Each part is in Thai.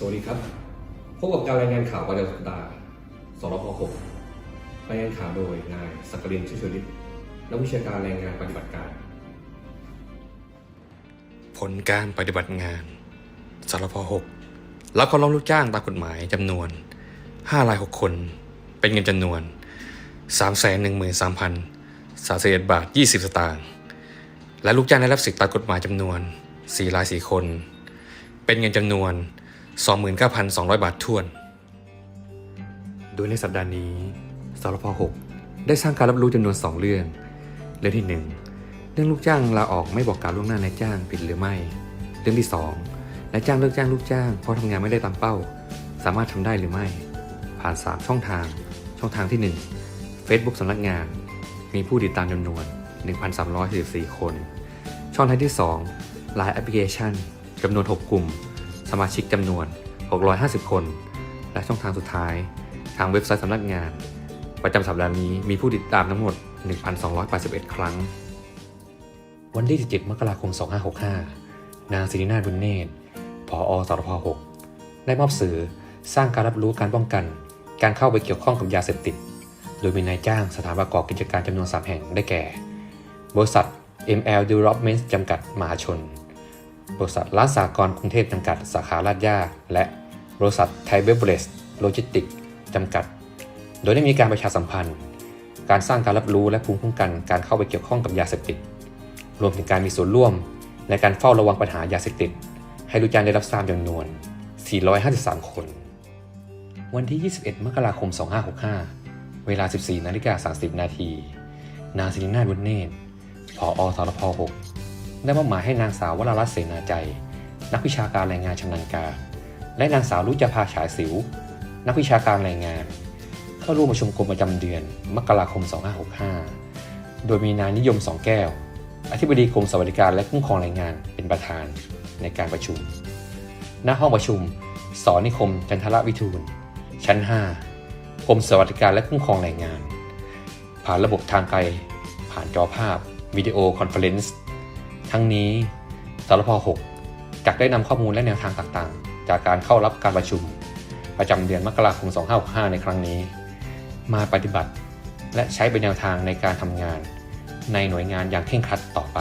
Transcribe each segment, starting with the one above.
สวัสดีครับ พบกับการรายงานข่าวประจำสัปดาห์สรพ6รายงานข่าวโดยนายสักกรินชื่อชลิตนักวิชาการแรงงานปฏิบัติการ ผลการปฏิบัติงานสรพ6รับความร้องลูกจ้างตามกฎหมายจำนวน 5 ราย 6 คน เป็นเงินจำนวน 3 1 3 0 0 3 1บาท 20 สตางค์ และลูกจ้างได้รับสิทธิตามกฎหมายจำนวน 4 ราย 4 คน เป็นเงินจำนวน 29,200 บาททวน โดยในสัปดาห์นี้สรพ6ได้สร้างการรับรู้จำนวน 2 เรื่อง เรื่องที่ 1 เรื่องลูกจ้างลาออกไม่บอกการล่วงหน้านายจ้างผิดหรือไม่ เรื่องที่ 2นายจ้างเลิกจ้างลูกจ้างเพราะทำงานไม่ได้ตามเป้า สามารถทำได้หรือไม่ ผ่าน 3 ช่องทาง ช่องทางที่ 1 Facebook สำนักงาน มีผู้ติดตามจำนวน 1,344 คน ช่องทางที่ 2 Line Application จำนวน 6 กลุ่ม สมาชิกจำนวน 650 คน และช่องทางสุดท้าย ทางเว็บไซต์สำนักงาน ประจำสัปดาห์นี้มีผู้ติดตามทั้งหมด 1,281 ครั้ง วันที่ 17 มกราคม 2565 นางศิรินาถบุญเนตรผอสรพ6ได้มอบสื่อสร้างการรับรู้การป้องกัน การเข้าไปเกี่ยวข้องกับยาเสพติด โดยมีนายจ้างสถานประกอบกิจการจำนวน 3 แห่งได้แก่ บริษัท ML Development จำกัดมหาชน บริษัทร้านสากรกรุงเทพจำกัดสาขาลาดย่า และบริษัทไทยเบเวอเรจโลจิสติกจำกัด โดยได้มีการประชาสัมพันธ์ การสร้างการรับรู้และภูมิคุ้มกันการเข้าไปเกี่ยวข้องกับยาเสพติด รวมถึงการมีส่วนร่วมในการเฝ้าระวังปัญหายาเสพติด ให้ลูกจ้างได้รับทราบจำนวน 453 คน วันที่ 21 มกราคม 2565 เวลา 14 นาฬิกา 30 นาที นางศิรินาถบุญเนตผอสรพ 6 ได้มอบหมายให้นางสาววรารัตน์เสนาใจ นักวิชาการแรงงานชำนาญการและนางสาวรุจภาฉายสิว นักวิชาการแรงงาน เข้าร่วมประชุมกรมประจำเดือนมกราคม 2565 โดยมีนายนิยมสองแก้ว อธิบดีกรมสวัสดิการและคุ้มครองแรงงานเป็นประธานในการประชุม ณ ห้องประชุม สอนิคม จันทรวิทูล ชั้น 5 กรมสวัสดิการและคุ้มครองแรงงาน ผ่านระบบทางไกล ผ่านจอภาพวิดีโอคอนเฟอเรนซ์ ทั้งนี้สรพ6จักได้นำข้อมูลและแนวทางต่างๆ จากการเข้ารับการประชุม ประจำเดือนมกราคม 2565 ในครั้งนี้ มาปฏิบัติและใช้เป็นแนวทางในการทำงาน ในหน่วยงานอย่างเคร่งครัดต่อไป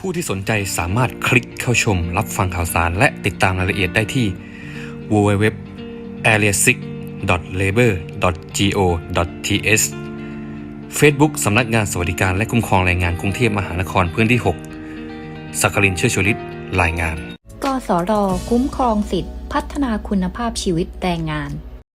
ผู้ที่สนใจสามารถคลิกเข้าชม รับฟังข่าวสารและติดตามรายละเอียดได้ที่ www area 6 labor go th Facebook สำนักงานสวัสดิการและคุ้มครองแรงงานกรุงเทพมหานครพื้นที่ 6 สักกลินเชื่อชวลิตรายงาน กสร คุ้มครองสิทธิพัฒนาคุณภาพชีวิตแรงงาน